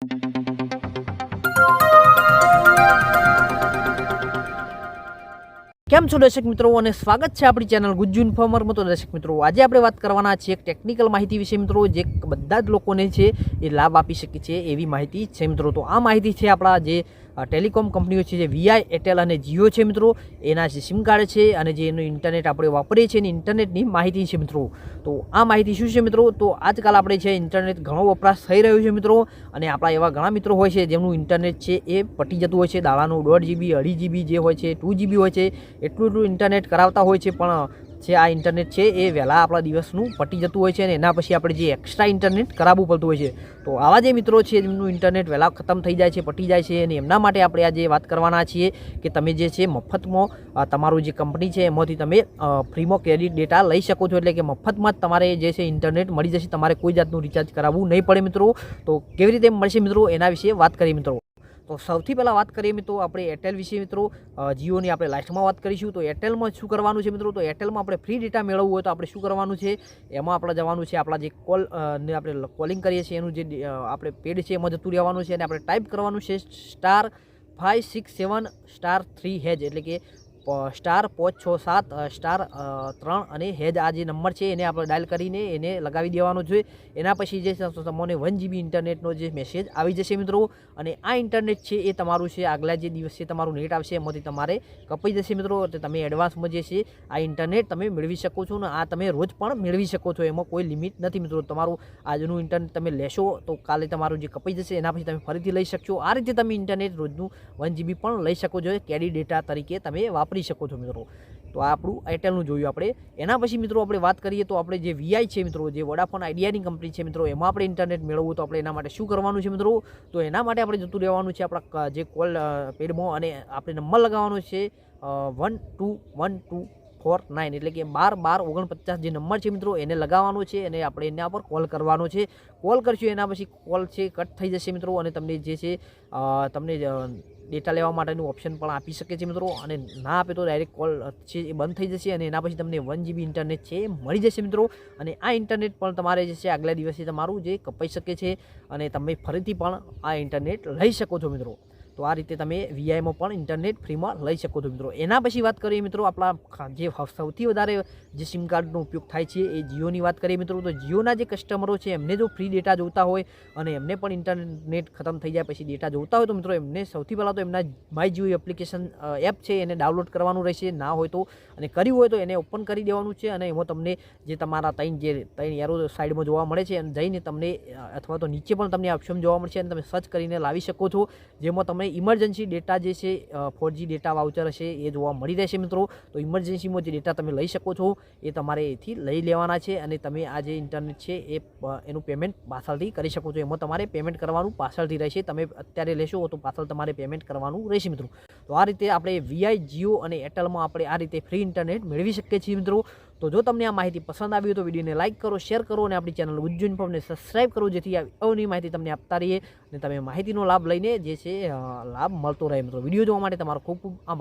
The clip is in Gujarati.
કેમ છો દર્શક મિત્રો અને સ્વાગત છે આપણી ચેનલ ગુજ્જુ ઇન્ફોર્મરમાં તો દર્શક મિત્રો, આજે આપણે વાત કરવાના છીએ એક ટેકનિકલ માહિતી વિશે મિત્રો, જે બધા જ લોકોને છે એ લાભ આપી શકે છે એવી માહિતી છે મિત્રો. તો આ માહિતી છે આપણા જે ટેલિકોમ કંપનીઓ છે, જે વીઆઈ એરટેલ અને જીઓ છે મિત્રો, એના જે સિમ કાર્ડ છે અને જે એનું ઇન્ટરનેટ આપણે વાપરીએ છીએ એની ઇન્ટરનેટની માહિતી છે મિત્રો. તો આ માહિતી શું છે મિત્રો? તો આજકાલ આપણે છે ઇન્ટરનેટ ઘણો વપરાશ થઈ રહ્યો છે મિત્રો અને આપણા એવા ઘણા મિત્રો હોય છે જેમનું ઇન્ટરનેટ છે એ પટી જતું હોય છે. દાડાનું દોઢ જીબી અઢી જીબી જે હોય છે, ટુ જીબી હોય છે, એટલું એટલું ઇન્ટરનેટ કરાવતા હોય છે. પણ જે આ ઇન્ટરનેટ છે એ વહેલા આપણા દિવસનું પટી જતું હોય છે અને એના પછી આપણે જે એક્સ્ટ્રા ઇન્ટરનેટ કરાવવું પડતું હોય છે. તો આવા જે મિત્રો છે જેમનું ઇન્ટરનેટ વહેલા ખતમ થઈ જાય છે, પટી જાય છે અને એમના માટે આપણે આજે વાત કરવાના છીએ કે તમે જે છે મફતમાં તમારું જે કંપની છે એમાંથી તમે ફ્રીમાં ક્રેડિટ ડેટા લઈ શકો છો એટલે કે મફતમાં જ તમારે જે છે ઇન્ટરનેટ મળી જશે, તમારે કોઈ જાતનું રિચાર્જ કરાવવું નહીં પડે મિત્રો. તો કેવી રીતે મળશે મિત્રો એના વિશે વાત કરીએ મિત્રો. તો સૌથી પહેલાં વાત કરીએ મિત્રો આપણે એરટેલ વિશે મિત્રો જીઓની આપણે લાસ્ટમાં વાત કરીશું. તો એરટેલમાં શું કરવાનું છે મિત્રો? તો એરટેલમાં આપણે ફ્રી ડેટા મેળવવું હોય તો આપણે શું કરવાનું છે? એમાં આપણે જવાનું છે આપણા જે કોલ ને આપણે કોલિંગ કરીએ છીએ એનું જે આપણે પેડ છે એમાં જતું રહેવાનું છે અને આપણે ટાઈપ કરવાનું છે star five six seven star three hash એટલે કે સ્ટાર પાંચ, છ, સાત સ્ટાર ત્રણ અને હેજ આ જે નંબર છે એને આપણે ડાયલ કરીને એને લગાવી દેવાનો છે એના પછી જે તમને વન જીબી ઇન્ટરનેટનો જે મેસેજ આવી જશે મિત્રો. અને આ ઇન્ટરનેટ છે એ તમારું છે આગલા જે દિવસે તમારું નેટ આવશે એમાંથી તમારે કપાઈ જશે મિત્રો. એટલે તમે એડવાન્સમાં જે છે આ ઇન્ટરનેટ તમે મેળવી શકો છો અને આ તમે રોજ પણ મેળવી શકો છો. એમાં કોઈ લિમિટ નથી મિત્રો. તમારું આજનું ઇન્ટરનેટ તમે લેશો તો કાલે તમારું જે કપાઈ જશે એના પછી તમે ફરીથી લઈ શકશો. આ રીતે તમે ઇન્ટરનેટ રોજનું વન જીબી પણ લઈ શકો છો. કેડી ડેટા તરીકે તમે વાપરી શકો છો મિત્રો. તો આ આપણું એરટેલનું જોયું આપણે. એના પછી મિત્રો આપણે વાત કરીએ તો આપણે જે વીઆઈ છે મિત્રો, જે વડાફોન આઈડિયાની કંપની છે મિત્રો, એમાં આપણે ઇન્ટરનેટ મેળવવું તો આપણે એના માટે શું કરવાનું છે મિત્રો? તો એના માટે આપણે જતું રહેવાનું છે આપણા જે કોલ પેડમાં અને આપણે નંબર લગાવવાનો છે one two one two four nine એટલે કે બાર બાર, ઓગણપચાસ જે નંબર છે મિત્રો, એને લગાવવાનો છે અને આપણે એના પર કોલ કરવાનો છે. કોલ કરશું એના પછી કોલ છે કટ થઈ જશે મિત્રો અને તમને જે છે તમને ડેટા લેવા માટેનું ઓપ્શન પણ આપી શકે છે મિત્રો. અને ના આપે તો ડાયરેક્ટ કોલ છે એ બંધ થઈ જશે અને એના પછી તમને વન જીબી ઇન્ટરનેટ છે એ મળી જશે મિત્રો. અને આ ઇન્ટરનેટ પણ તમારે જે છે આગલા દિવસે તમારું જે કપાઈ શકે છે અને તમે ફરીથી પણ આ ઇન્ટરનેટ લઈ શકો છો મિત્રો. તો આ રીતે તમે વીઆઈમાં પણ ઇન્ટરનેટ ફ્રીમાં લઈ શકો છો મિત્રો. એના પછી વાત કરીએ મિત્રો આપણા જે સૌથી વધારે જે સિમ કાર્ડનો ઉપયોગ થાય છે એ જીઓની વાત કરીએ મિત્રો. તો જીઓના જે કસ્ટમરો છે એમને જો ફ્રી ડેટા જોતા હોય અને એમને પણ ઇન્ટરનેટ ખતમ થઈ જાય પછી ડેટા જોતા હોય તો મિત્રો એમને સૌથી પહેલાં તો એમના માય જીઓ એપ્લિકેશન એપ છે એને ડાઉનલોડ કરવાનું રહેશે. ના હોય તો અને કર્યું હોય તો એને ઓપન કરી દેવાનું છે અને એમાં તમને જે તમારા ત્રણ જે ત્રણ એરો સાઈડમાં જોવા મળે છે અને જઈને તમને અથવા તો નીચે પણ તમને ઓપ્શન જોવા મળશે અને તમે સર્ચ કરીને લાવી શકો છો. જેમાં તમને ઇમરજન્સી ડેટા જે છે ફોર જી ડેટા વાઉચર હશે, એ જોવા મળી રહેશે મિત્રો. તો ઇમરજન્સીમાં જે ડેટા તમે લઈ શકો છો, એ તમારે એથી લઈ લેવાના છે અને તમે આ જે ઇન્ટરનેટ છે, એ એનું પેમેન્ટ પાછળથી કરી શકો છો. એમાં તમારે પેમેન્ટ કરવાનું પાછળથી રહેશે. તમે અત્યારે લેશો તો પાછળ તમારે પેમેન્ટ કરવાનું રહેશે મિત્રો. તો આ રીતે આપણે વીઆઈ જીઓ અને એરટેલમાં આપણે આ રીતે ફ્રી ઇન્ટરનેટ મેળવી શકીએ છીએ મિત્રો. તો જો તમને આ માહિતી પસંદ આવી હોય તો વિડીયોને લાઇક કરો શેર કરો અને આપણી ચેનલ ગુજ્જુ ફોર્મને સબસ્ક્રાઈબ કરો, જેથી અવની માહિતી તમને આપતા રહીએ અને તમે માહિતીનો લાભ લઈને જે છે લાભ મળતો રહે મિત્રો. વીડિયો જોવા માટે તમારો ખૂબ ખૂબ આભાર.